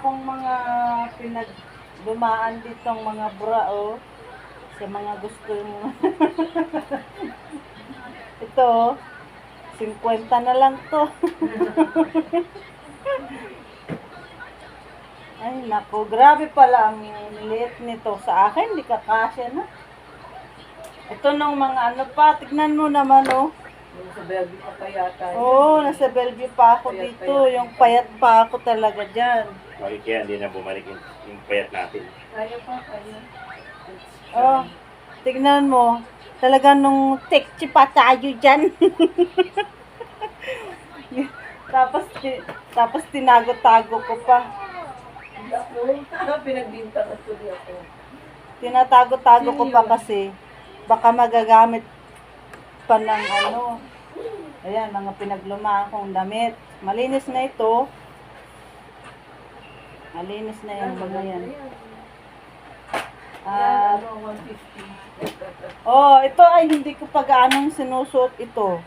akong mga pinag dumaan ditong mga bra oh. Sa mga gusto mo. Ito, oh, 50 na lang to. Ay, nako, grabe pala ang liit nito sa akin, di kakasya na. Ito nung mga ano pa, tignan mo naman oh. Yung sa Bellevue pa pa yata. Oo, oh, nasa Bellevue pa ako Payat, dito. payat. Yung payat pa ako talaga dyan. Bakit kaya hindi na bumalik yung, yung payat natin? Kaya pa, kaya. Oh, tignan mo. Talaga nung tekchi pa tayo dyan. tapos, tapos tinago-tago ko pa. Hindi ako. Pinagbinta ka tuloy ako. Tinatago-tago ko pa kasi baka magagamit pa ng ano. Ayan, mga pinaglumaan kong damit. Malinis na ito. Malinis na yung mga yan. Yan, At ano, 150. Oh, ito ay hindi ko pa gaanong sinusuot ito.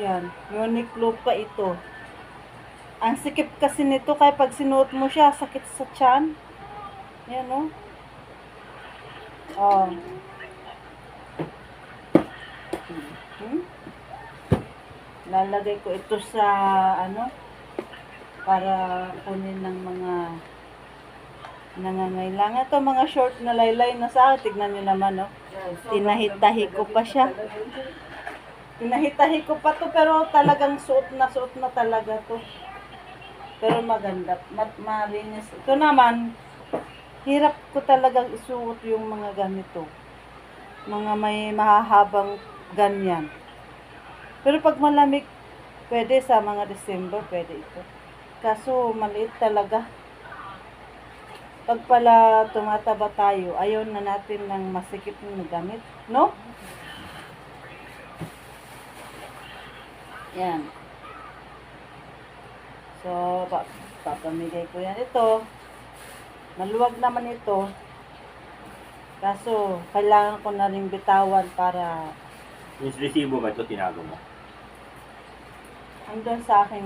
Yan, Uniqlo pa ito. Ang sikip kasi nito kaya pag sinuot mo siya, sakit sa tiyan. Yan, oh. Oh. Hmm? Lalagay ko ito sa ano para kunin ng mga nangangailangan. Ito mga short na laylay na sa akin. Tignan nyo naman, so, Tinahitahi ko pa siya. Pinahitahi ko pa to pero talagang suot na suot na talaga to. Pero maganda, mat malinis. Ito naman, hirap ko talagang isuot yung mga ganito. Mga may mahahabang ganyan. Pero pag malamig, pwede sa mga December, pwede ito. Kaso maliit talaga. Pag pala tumataba tayo, ayaw na natin ng masikip na gamit, no? Yan. So, pa papamigay ko yan. Ito, maluwag naman ito. Kaso, kailangan ko na rin bitawan para Yung resibo ba ito, tinago mo? Andun sa akin,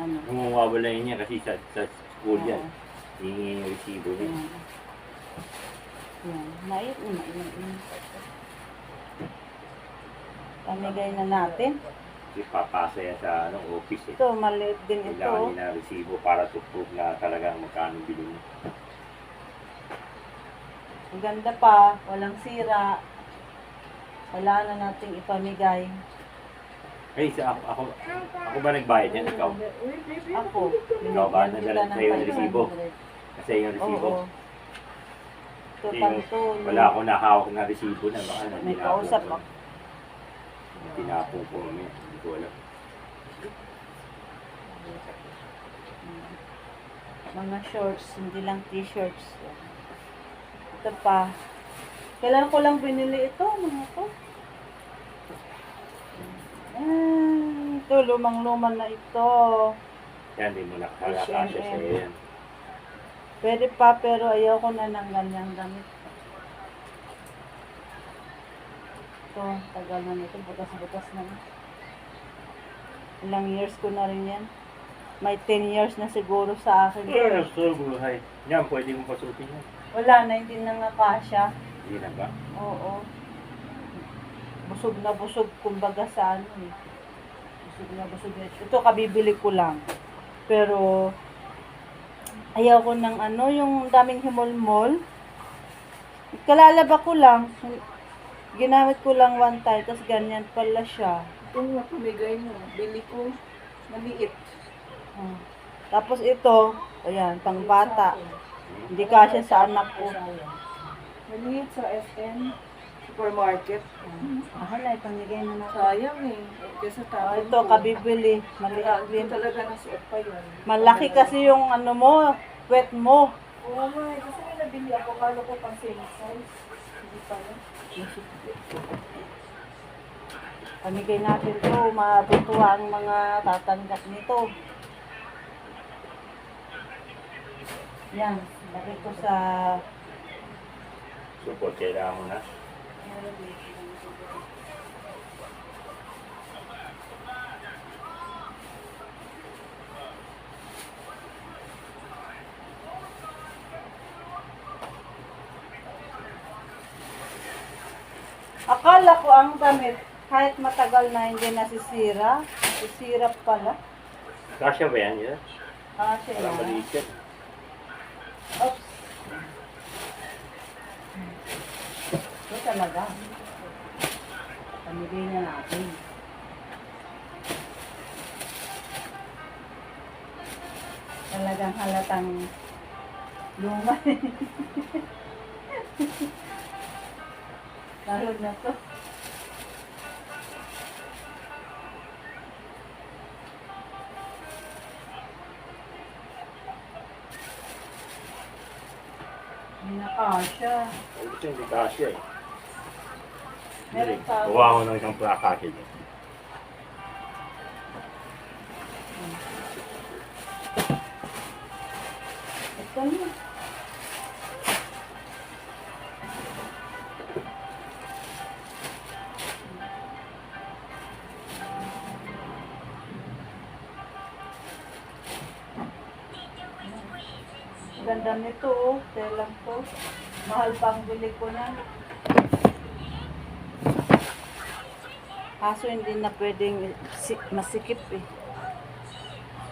ano, Namumawala yun niya kasi sa, sa school yan. Oo. Hihingi yung resibo niya. yan. Yan. Mait, mait, mait. Pamigay na natin. Kasi papasa yan sa ano, office eh. Ito, maliit din ito. Kailangan niya na resibo para to prove na talagang magkano bili niya. Ang ganda pa, walang sira. Wala na nating ipamigay. Hey, sa ako, ako, ako ba nagbayad yan? Ikaw? Ako, Ikaw ba? Nadala sa'yo yung resibo? 500. Kasi yung resibo. Oo. Ito Kasi pang yung- to. Wala akong nakahawak na resibo na baka na May tinapon kausap ko. ako. Tinapon ko mamaya. Hindi ko alam. Mga shorts, hindi lang t-shirts. Ito pa. Kailan ko lang binili ito, mga to. Ah, ito, lumang-luman na ito. Yan, di mo na H&M. kasya sa'yo yan. Pwede pa, pero ayaw ko na ng ganyang damit. Ito, tagal na nito. Butas-butas na. Ilang years ko na rin yan. May 10 years na siguro sa akin. Yes, so buhay. Yan, pwede mong pasutin yan. Wala na, hindi na nga kasya. Hindi na ba? Oo. Busog na busog, kumbaga sa ano eh. Busog na busog na. Ito, kabibili ko lang. Pero, ayaw ko ng ano, yung daming himol-mol. Kalalaba ko lang. Ginamit ko lang one time, tapos ganyan pala siya. Itong napamigay mo, bili ko, maliit. Oh. Tapos ito, ayan, pang bata. Hindi kasya sa anak ko. Maliit sa SM, supermarket. Ako na, ipamigay na natin. Sayang eh. Kasi Oh, tapos ito, kabibili. Maliit din. talaga nasuot pa yun. Malaki kasi yung ano mo, wet mo. Oo nga eh. Kasi may nabili ako, kala ko pang same size. Hindi pala. Pamigay natin to, matutuwa ang mga tatanggap nito. Yan, lagay ko sa... Support, kailangan mo na. Akala ko ang damit, kahit matagal na hindi nasisira, sisira pala. Kasya ba yan? Yeah? Kasya yan. Parang maliit yan. Oops. Talaga. Pamigay na natin. Talagang halatang luma. Lalo na to. Hindi na kasha. Gusto hindi kasya eh. Meron pa. Kuha ko ng isang plakasya niya. Ito na. Ganda nito oh. Telang to. Mahal pang bili ko na. Kaso hindi na pwedeng si- masikip eh.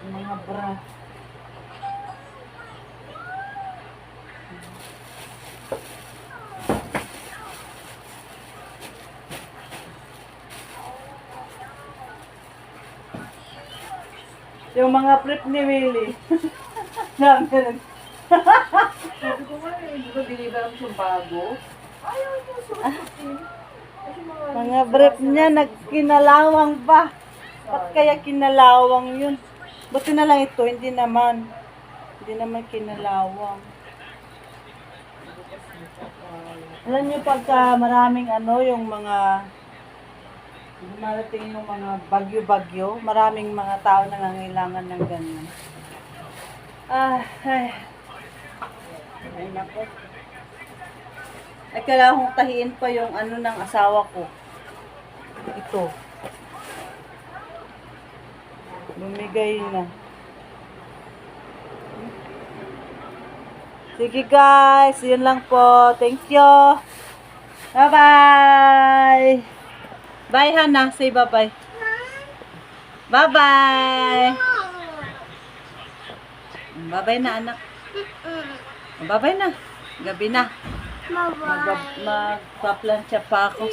Mga bra. Yung mga prep ni Willie. Sabi ko nga eh, di ba binibang siyang bago? Ayaw niya susutin. Mga... Brief niya, nagkinalawang pa. Ba't kaya kinalawang yun? Buti na lang ito, hindi naman. Hindi naman kinalawang. Alam niyo pagka maraming ano, yung mga dumarating yung mga bagyo-bagyo, maraming mga tao nangangailangan ng ganyan. Ah, ay. Ay, nako. Ay, kailangan kong tahiin pa yung ano ng asawa ko. Ito. Bumigay na. Sige guys, yun lang po. Thank you. Bye-bye. Bye Hana, say bye-bye. Bye-bye. Bye-bye na anak. Bye-bye na. Gabi na. Mag magpaplansya pa ako.